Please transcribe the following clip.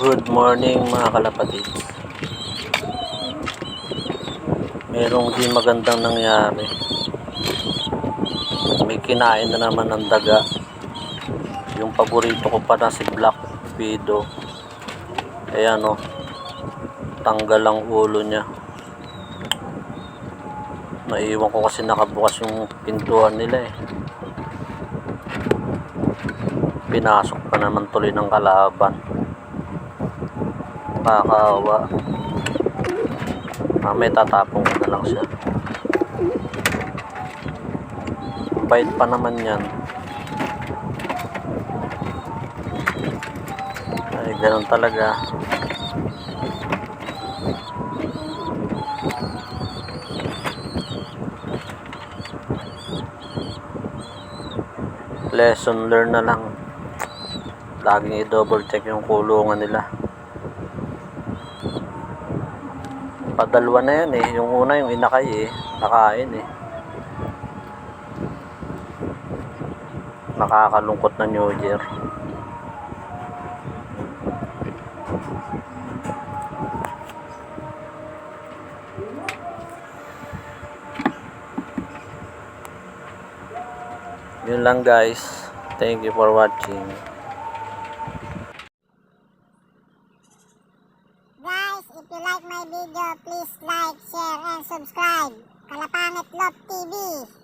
Good morning mga kalapatid. Merong di magandang nangyari. May kinain na naman ng daga. Yung paborito ko pa na si Black Widow. Ayan o. Tanggal ang ulo niya. Naiwan ko kasi nakabukas yung pintuan nila eh. Pinasok pa naman tuloy ng kalaban. Nakakaawa. Mamaya tatapong ko na lang siya. Bait pa naman yan. Ay, ganun talaga. Lesson learn na lang. Laging i-double check yung kulungan nila. Padalwa na yan eh. Yung una yung inakay eh. Nakain eh. Nakakalungkot na New Year. Yun lang guys. Thank you for watching. Guys, if you like my video, please like, share, and subscribe. Kalapangit Love TV.